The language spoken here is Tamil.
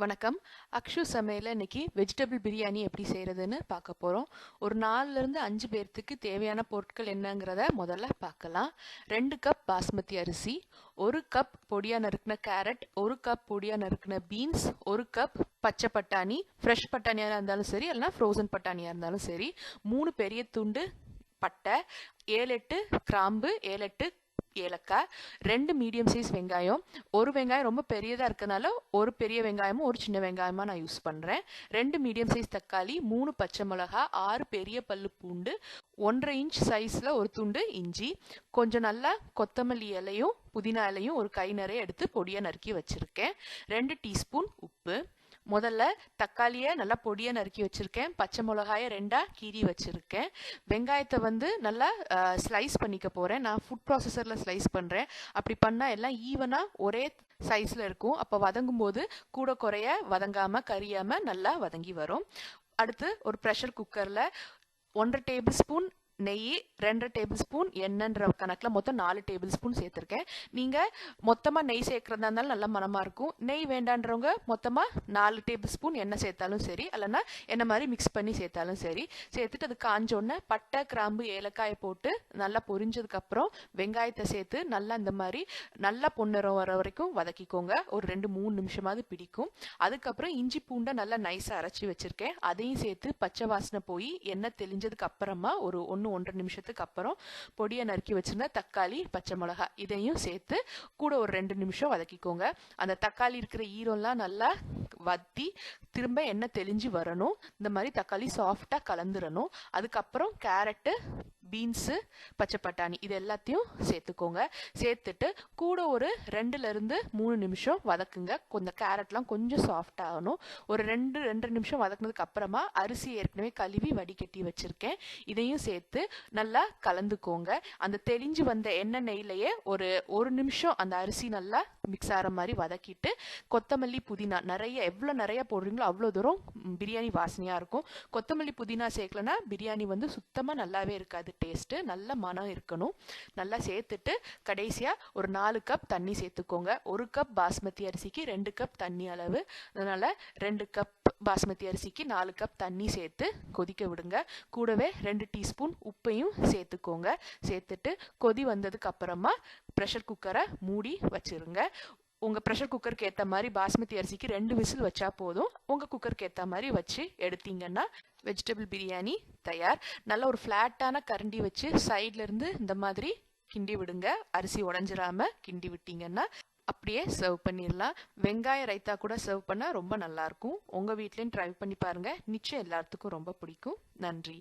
வணக்கம். அக்ஷு சமையலில் இன்னைக்கு வெஜிடபிள் பிரியாணி எப்படி செய்கிறதுன்னு பார்க்க போகிறோம் ஒரு நாலுலேருந்து அஞ்சு பேர்த்துக்கு தேவையான பொருட்கள் என்னங்கிறத முதல்ல பார்க்கலாம். ரெண்டு கப் பாஸ்மதி அரிசி ஒரு கப் பொடியாக நறுக்கின கேரட் ஒரு கப் பொடியாக நறுக்கின பீன்ஸ் ஒரு கப் பச்சை பட்டாணி ஃப்ரெஷ் பட்டாணியாக இருந்தாலும் சரி இல்லைனா ஃப்ரோசன் பட்டாணியாக இருந்தாலும் சரி மூணு பெரிய துண்டு பட்டை ஏழு எட்டு கிராம்பு ஏழு எட்டு ஏலக்காய் ரெண்டு மீடியம் சைஸ் வெங்காயம். ஒரு வெங்காயம் ரொம்ப பெரியதாக இருக்கனால ஒரு பெரிய வெங்காயமும் ஒரு சின்ன வெங்காயமாக நான் யூஸ் பண்ணுறேன் ரெண்டு மீடியம் சைஸ் தக்காளி மூணு பச்சை மிளகா ஆறு பெரிய பல்லு பூண்டு ஒன்றரை இன்ச் சைஸில் ஒரு துண்டு இஞ்சி. கொஞ்சம் நல்லா கொத்தமல்லி இலையும் புதினா இலையும் ஒரு கை நிறைய எடுத்து பொடியாக நறுக்கி வச்சுருக்கேன். ரெண்டு டீஸ்பூன் உப்பு. முதல்ல தக்காளியை நல்லா பொடியை நறுக்கி வச்சுருக்கேன். பச்சை மிளகாயை ரெண்டாக கீறி வச்சுருக்கேன். வெங்காயத்தை வந்து நல்லா ஸ்லைஸ் பண்ணிக்க போகிறேன் நான் ஃபுட் ப்ராசஸரில் ஸ்லைஸ் பண்ணுறேன் அப்படி பண்ணால் எல்லாம் ஈவனாக ஒரே சைஸில் இருக்கும். அப்போ வதங்கும் போது கூட குறைய வதங்காமல் கரியாமல் நல்லா வதங்கி வரும். அடுத்து ஒரு ப்ரெஷர் குக்கரில் ஒன்றரை டேபிள் ஸ்பூன் நெய் ரெண்டரை டேபிள் ஸ்பூன் எண்ணெய்ன்ற கணக்கில் மொத்தம் நாலு டேபிள் ஸ்பூன் சேர்த்துருக்கேன். நீங்கள் மொத்தமாக நெய் சேர்க்குறதா இருந்தாலும் நல்லா மனமாக இருக்கும். நெய் வேண்டான்றவங்க மொத்தமாக நாலு டேபிள் ஸ்பூன் எண்ணெய் சேர்த்தாலும் சரி இல்லைன்னா எண்ணெய் மாதிரி மிக்ஸ் பண்ணி சேர்த்தாலும் சரி. சேர்த்துட்டு அது காஞ்சோடனே பட்டை கிராம்பு ஏலக்காயை போட்டு நல்லா பொரிஞ்சதுக்கப்புறம் வெங்காயத்தை சேர்த்து நல்லா இந்த மாதிரி நல்லா பொன்னிறம் வர வரைக்கும் வதக்கிக்கோங்க. ஒரு ரெண்டு மூணு நிமிஷமாவது பிடிக்கும். அதுக்கப்புறம் இஞ்சி பூண்டை நல்லா நைஸாக அரைச்சி வச்சுருக்கேன். அதையும் சேர்த்து பச்சை வாசனை போய் எண்ணெய் தெளிஞ்சதுக்கு அப்புறமா ஒரு ஒன்று ஒன்றரை நிமிஷத்துக்கு அப்புறம் பொடியை நறுக்கி வச்சிருந்த தக்காளி பச்சை மிளகா இதையும் சேர்த்து கூட ஒரு ரெண்டு நிமிஷம் வதக்கிக்கோங்க. அந்த தக்காளி இருக்கிற ஈரம்லாம் நல்லா வத்தி திரும்ப எண்ணெய் தெளிஞ்சு வரணும். இந்த மாதிரி தக்காளி சாஃப்டாக கலந்துடணும் அதுக்கப்புறம் கேரட்டு பீன்ஸு பச்சை பட்டாணி இது எல்லாத்தையும் சேர்த்துக்கோங்க. சேர்த்துட்டு கூட ஒரு ரெண்டுலேருந்து மூணு நிமிஷம் வதக்குங்க. கொஞ்சம் கேரட்லாம் கொஞ்சம் சாஃப்ட் ஆகணும். ஒரு ரெண்டு ரெண்டு நிமிஷம் வதக்குனதுக்கு அப்புறமா அரிசி ஏற்கனவே கழுவி வடிகட்டி வச்சுருக்கேன். இதையும் சேர்த்து நல்லா கலந்துக்கோங்க. அந்த தெளிஞ்சு வந்த எண்ணெய் நெய்லையே ஒரு ஒரு நிமிஷம் அந்த அரிசி நல்லா மிக்ஸ் ஆகிற மாதிரி வதக்கிட்டு கொத்தமல்லி புதினா நிறைய எவ்வளோ நிறைய போடுறீங்களோ அவ்வளோ தூரம் பிரியாணி வாசனையாக இருக்கும். கொத்தமல்லி புதினா சேர்க்கலனா பிரியாணி வந்து சுத்தமாக நல்லாவே இருக்காது. டேஸ்ட்டு நல்ல மனம் இருக்கணும். நல்லா சேர்த்துட்டு கடைசியாக ஒரு நாலு கப் தண்ணி சேர்த்துக்கோங்க. ஒரு கப் பாஸ்மதி அரிசிக்கு ரெண்டு கப் தண்ணி அளவு. அதனால் ரெண்டு கப் பாஸ்மதி அரிசிக்கு நாலு கப் தண்ணி சேர்த்து கொதிக்க விடுங்க. கூடவே ரெண்டு டீஸ்பூன் உப்பையும் சேர்த்துக்கோங்க. சேர்த்துட்டு கொதி வந்ததுக்கு அப்புறமா ப்ரெஷர் குக்கரை மூடி வச்சுருங்க. உங்கள் ப்ரெஷர் குக்கருக்கு ஏற்ற மாதிரி பாஸ்மதி அரிசிக்கு ரெண்டு விசில் வச்சா போதும். உங்கள் குக்கருக்கு ஏற்ற மாதிரி வச்சு எடுத்தீங்கன்னா வெஜிடபிள் பிரியாணி தயார். நல்ல ஒரு ஃப்ளாட்டான கரண்டி வச்சு சைட்லேருந்து இந்த மாதிரி கிண்டி விடுங்க. அரிசி உடஞ்சிராம கிண்டி விட்டீங்கன்னா அப்படியே சர்வ் பண்ணிடலாம். வெங்காய ரைத்தா கூட சர்வ் பண்ணால் ரொம்ப நல்லாயிருக்கும் உங்கள் வீட்லேயும் ட்ரை பண்ணி பாருங்கள் நிச்சயம் எல்லாத்துக்கும் ரொம்ப பிடிக்கும். நன்றி.